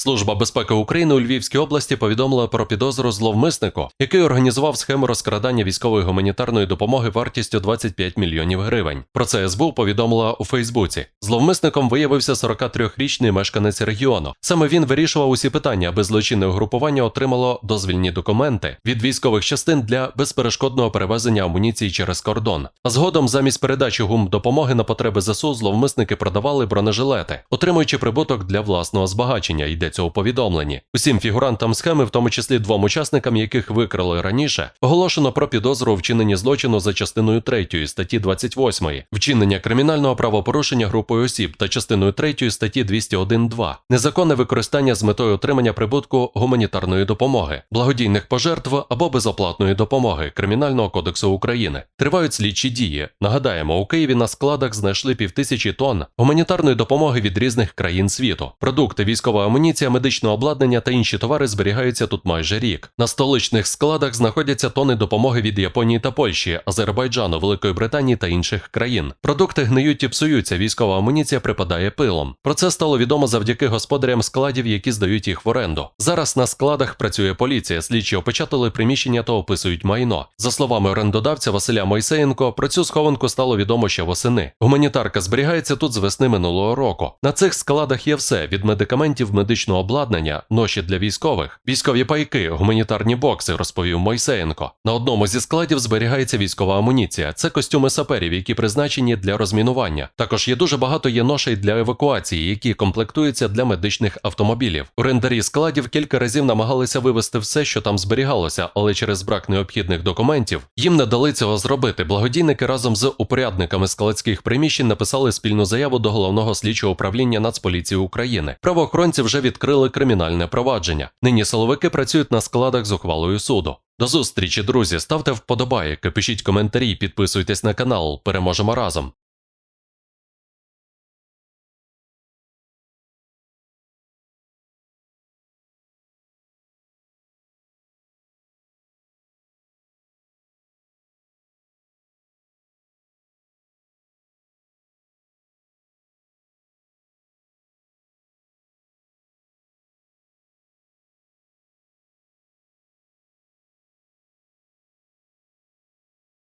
Служба безпеки України у Львівській області повідомила про підозру зловмиснику, який організував схему розкрадання військової гуманітарної допомоги вартістю 25 мільйонів гривень. Про це СБУ повідомила у Фейсбуці. Зловмисником виявився 43-річний мешканець регіону. Саме він вирішував усі питання, аби злочинне угрупування отримало дозвільні документи від військових частин для безперешкодного перевезення амуніції через кордон. А згодом замість передачі гум допомоги на потреби ЗСУ зловмисники продавали бронежилети, отримуючи прибуток для власного збагачення. Йдеться у повідомленні. Усім фігурантам схеми, в тому числі двом учасникам, яких викрали раніше, оголошено про підозру у вчиненні злочину за частиною 3 статті 28, вчинення кримінального правопорушення групою осіб та частиною 3 статті 201.2, незаконне використання з метою отримання прибутку гуманітарної допомоги, благодійних пожертв або безоплатної допомоги Кримінального кодексу України. Тривають слідчі дії. Нагадаємо, у Києві на складах знайшли півтисячі тонн гуманітарної допомоги від різних країн світу. Продукти, військова амуніція, медичне обладнання та інші товари зберігаються тут майже рік. На столичних складах знаходяться тони допомоги від Японії та Польщі, Азербайджану, Великої Британії та інших країн. Продукти гниють і псуються, військова амуніція припадає пилом. Про це стало відомо завдяки господарям складів, які здають їх в оренду. Зараз на складах працює поліція. Слідчі опечатали приміщення та описують майно. За словами орендодавця Василя Мойсеєнко, про цю схованку стало відомо ще восени. Гуманітарка зберігається тут з весни минулого року. На цих складах є все від медикаментів, медичного обладнання, ноші для військових, військові пайки, гуманітарні бокси, розповів Мойсеєнко. На одному зі складів зберігається військова амуніція. Це костюми саперів, які призначені для розмінування. Також є дуже багато є ношей для евакуації, які комплектуються для медичних автомобілів. Орендарі складів кілька разів намагалися вивезти все, що там зберігалося, але через брак необхідних документів їм не дали цього зробити. Благодійники разом з упорядниками складських приміщень написали спільну заяву до головного слідчого управління Нацполіції України. Правоохоронці вже відкрили кримінальне провадження. Нині силовики працюють на складах з ухвалою суду. До зустрічі, друзі. Ставте вподобайки, пишіть коментарі, підписуйтесь на канал. Переможемо разом.